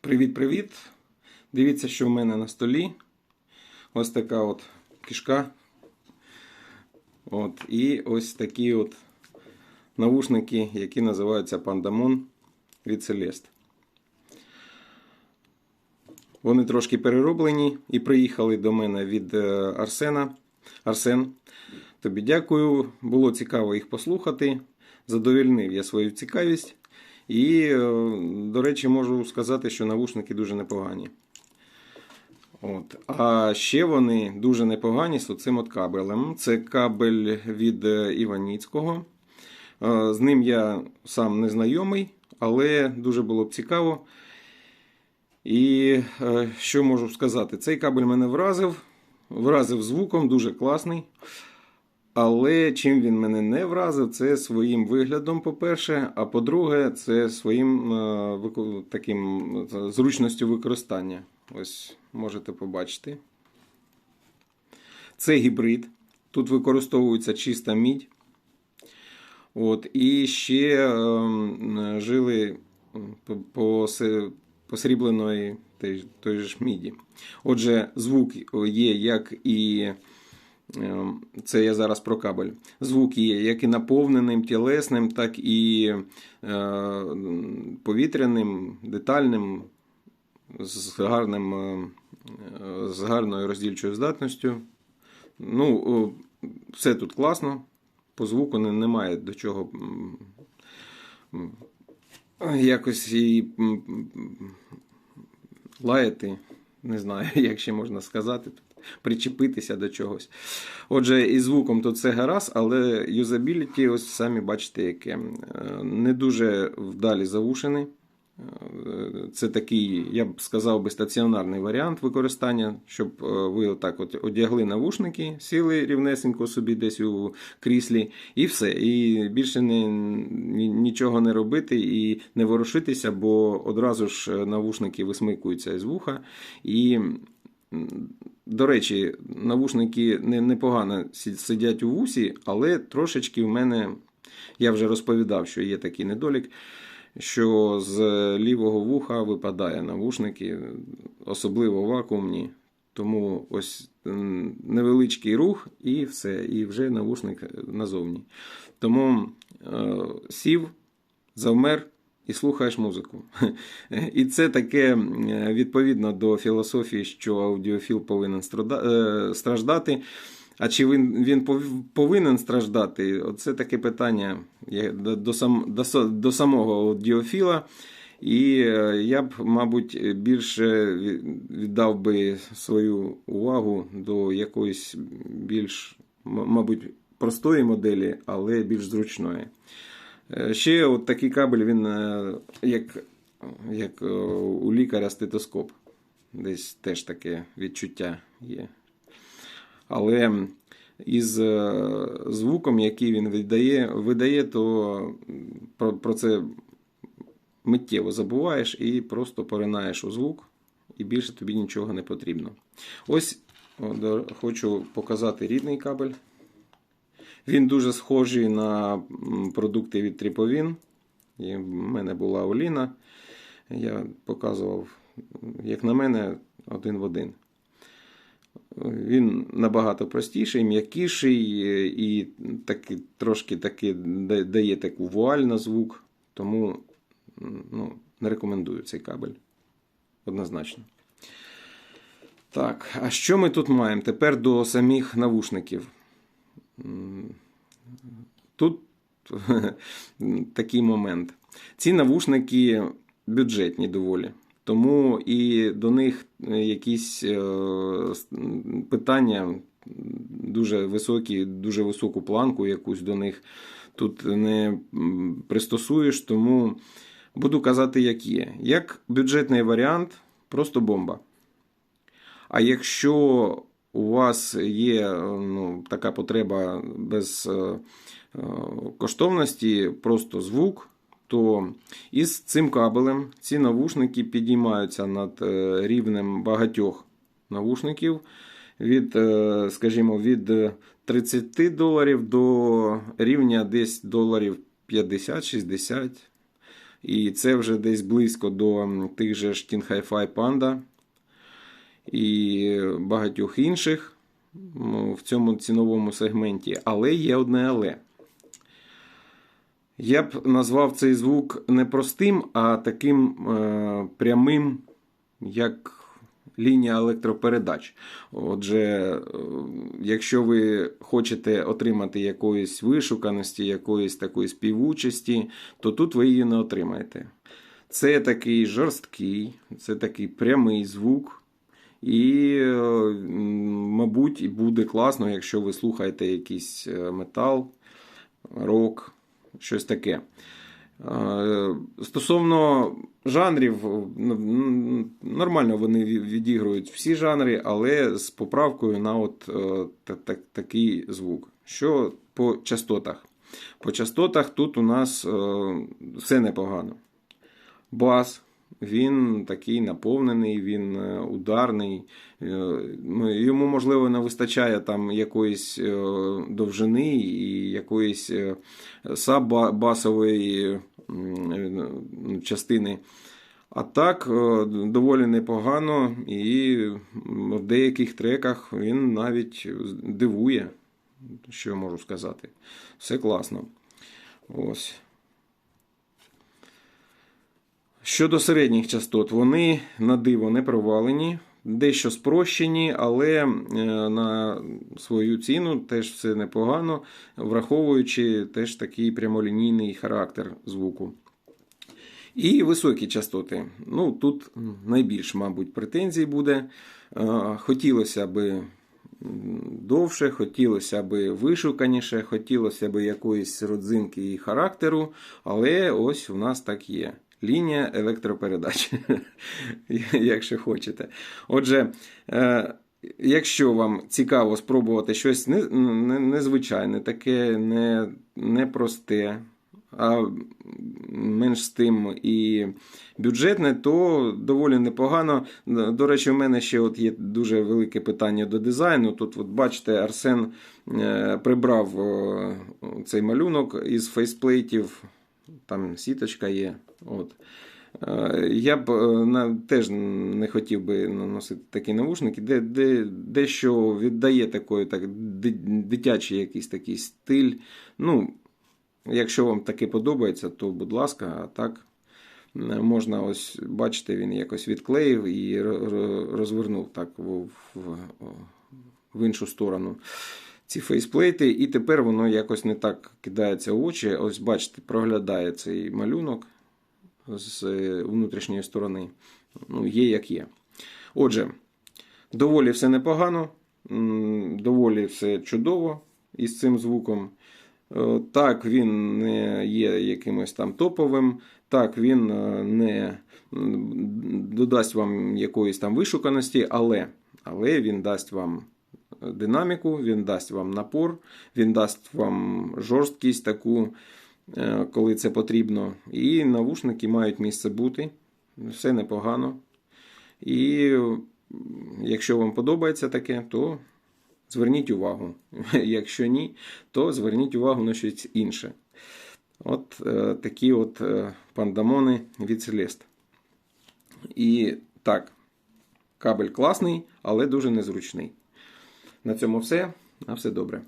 Привіт-привіт! Дивіться, що в мене на столі. Ось така от кишка. От, і ось такі от навушники, які називаються Pandamon від Celeste. Вони трошки перероблені і приїхали до мене від е, Арсена. Арсен, тобі дякую. Було цікаво їх послухати. Задовільнив я свою цікавість. І, е, до речі, можу сказати, що навушники дуже непогані. От. А ще вони дуже непогані з оцим от кабелем. Це кабель від е, Іваніцького. Е, З ним я сам не знайомий, але дуже було б цікаво. І що можу сказати? Цей кабель мене вразив. Вразив звуком, дуже класний. Але чим він мене не вразив, це своїм виглядом, по-перше, а по-друге, це своїм е, таким зручністю використання. Ось можете побачити. Це гібрид. Тут використовується чиста мідь. От, і ще е, жили по- по посрібленої той ж міді. Отже, звук є як і. Е, Це я зараз про кабель. Звук є як і наповненим, тілесним, так і е, повітряним, детальним, з, гарним, е, е, з гарною роздільчою здатністю. Ну, о, все тут класно. По звуку не- немає до чого якось і лаяти. Не знаю, як ще можна сказати причепитися до чогось. Отже, і звуком тут все гаразд, але юзабіліті, ось самі бачите, яке Е, не дуже вдалі завушений. Е, Це такий, я б сказав би, стаціонарний варіант використання, щоб е, ви отак от одягли навушники, сіли рівнесенько собі десь у кріслі, і все. І більше не, нічого не робити і не ворушитися, бо одразу ж навушники висмикуються із вуха. І До речі, навушники непогано сидять у вусі, але трошечки в мене, я вже розповідав, що є такий недолік, що з лівого вуха випадає навушники, особливо вакуумні. Тому ось невеличкий рух і все, і вже навушник назовні. Тому е, сів, завмер і слухаєш музику. І це таке відповідно до філософії, що аудіофіл повинен е, страждати. А чи він, він повинен страждати? Оце таке питання до, до, сам, до, до самого аудіофіла. І е, я б, мабуть, більше віддав би свою увагу до якоїсь більш, мабуть, простої моделі, але більш зручної. Е, Ще от такий кабель, він е, як, як е, у лікаря стетоскоп. Десь теж таке відчуття є. Але із звуком, який він видає, видає, то про це миттєво забуваєш і просто поринаєш у звук, і більше тобі нічого не потрібно. Ось хочу показати рідний кабель. Він дуже схожий на продукти від Тріповін. І в мене була Оліна. Я показував, як на мене, один в один. Він набагато простіший, м'якіший і таки, трошки таки дає таку вуаль на звук. Тому ну, не рекомендую цей кабель. Однозначно. Так, а що ми тут маємо? Тепер до самих навушників. Тут такий момент. Ці навушники бюджетні доволі. Тому і до них якісь е, питання дуже високі, дуже високу планку якусь до них тут не пристосуєш. Тому буду казати, як є. Як бюджетний варіант, просто бомба. А якщо у вас є е, ну, така потреба без е, е, коштовності, просто звук, то із цим кабелем ці навушники підіймаються над рівнем багатьох навушників від, скажімо, від 30 доларів до рівня десь доларів 50-60. І це вже десь близько до тих же ж Hi-Fi Panda і багатьох інших в цьому ціновому сегменті. Але є одне але. Я б назвав цей звук не простим, а таким е, прямим, як лінія електропередач. Отже, е, якщо ви хочете отримати якоїсь вишуканості, якоїсь такої співучості, то тут ви її не отримаєте. Це такий жорсткий, це такий прямий звук. І, мабуть, буде класно, якщо ви слухаєте якийсь е, метал, рок, щось таке. Е, Стосовно жанрів, нормально вони відігрують всі жанри, але з поправкою на от е, та- та- такий звук. Що по частотах? По частотах тут у нас все непогано. Бас, він такий наповнений, він е, ударний. Е, ну, Йому, можливо, не вистачає там якоїсь е, довжини і якоїсь саббасової частини. А так, доволі непогано, і в деяких треках він навіть дивує, що я можу сказати. Все класно. Ось. Щодо середніх частот, вони на диво не провалені, дещо спрощені, але е, на свою ціну теж все непогано, враховуючи теж такий прямолінійний характер звуку. І високі частоти. Ну, тут найбільш, мабуть, претензій буде. Е, Хотілося би довше, хотілося би вишуканіше, хотілося б якоїсь родзинки і характеру, але ось у нас так є. Лінія електропередач, якщо хочете. Отже, е, якщо вам цікаво спробувати щось не- не- незвичайне, таке непросте, а менш з тим і бюджетне, то доволі непогано. До речі, у мене ще от є дуже велике питання до дизайну. Тут, от бачите, Арсен е, прибрав е, цей малюнок із фейсплейтів, там сіточка є. От. Я б е, на, теж не хотів би носити такі навушники, де, де, дещо віддає такої, так, дитячий якийсь такий стиль. Ну, Якщо вам таке подобається, то будь ласка, а так е, можна ось бачите, він якось відклеїв і ро- ро- розвернув так в, в, в іншу сторону ці фейсплейти, і тепер воно якось не так кидається в очі. Ось бачите, проглядає цей малюнок з внутрішньої сторони. Ну, є як є. Отже, доволі все непогано, доволі все чудово із цим звуком. Е, Так, він не є якимось там топовим, так, він е, не додасть вам якоїсь там вишуканості, але, але він дасть вам динаміку, він дасть вам напор, він дасть вам жорсткість таку, коли це потрібно. І навушники мають місце бути. Все непогано. І якщо вам подобається таке, то зверніть увагу. Якщо ні, то зверніть увагу на щось інше. От е, такі от е, пандамони від Celeste. І так, кабель класний, але дуже незручний. На цьому все. На все добре.